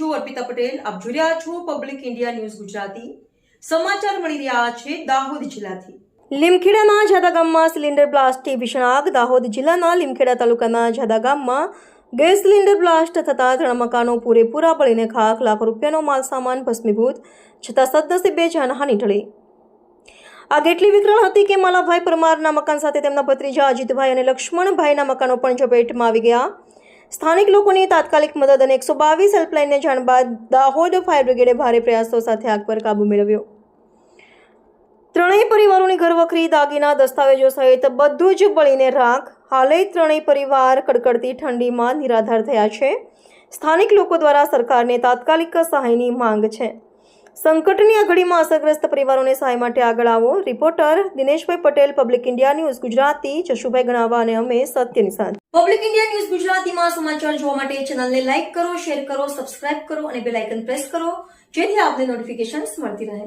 છું, અર્પિતા પટેલ. આપ જોઈ રહ્યા છો પબ્લિક ઇન્ડિયા ન્યૂઝ ગુજરાતી. સમાચાર મળી રહ્યા છે દાહોદ જિલ્લાથી. લીમખેડાના જાદા ગામમાં સિલિન્ડર બ્લાસ્ટથી ભીષણ આગ. દાહોદ જિલ્લાના લીમખેડા તાલુકાના જાદા ગામમાં ગેસ સિલિન્ડર બ્લાસ્ટ થતાં ત્રણ મકાનો પૂરેપૂરા બળીને ખાખ લાખ રૂપિયાનો માલ સામાન ભસ્મીભૂત, છતાં સદનસીબે જાનહાની ટળી આગ એટલી વિકરાળ હતી કે માલાભાઈ પરમારના મકાન સાથે તેમના ભત્રીજા અજીતભાઈ અને લક્ષ્મણભાઈના મકાનો પણ ઝપેટમાં આવી ગયા. સ્થાનિક લોકોની તાત્કાલિક મદદ અને એકસો બાવીસ હેલ્પલાઇનને જાણ બાદ દાહોદ ફાયર બ્રિગેડે ભારે પ્રયાસો સાથે આગ પર કાબુ મેળવ્યો. ત્રણેય પરિવારોની ઘરવખરી, દાગીના, દસ્તાવેજો સહિત બધું જ બળીને રાખ. હાલે ત્રણેય પરિવાર કડકડતી ઠંડીમાં નિરાધાર થયા છે. સ્થાનિક લોકો દ્વારા સરકારને તાત્કાલિક સહાયની માંગ છે. સંકટની આ ઘડીમાં અસરગ્રસ્ત પરિવારોને સહાય માટે આગળ આવો. Reporter Dineshbhai Patel, public India news Gujarati, Jashubhai Ganava અને અમે સત્યની સાથ પબ્લિક ઇન્ડિયા ન્યૂઝ ગુજરાતીમાં સમાચાર જોવા માટે ચેનલને લાઇક કરો, શેર કરો, સબસ્ક્રાઇબ કરો અને બેલ આઇકન પ્રેસ કરો, જેથી આપને નોટિફિકેશન્સ મળતી રહે.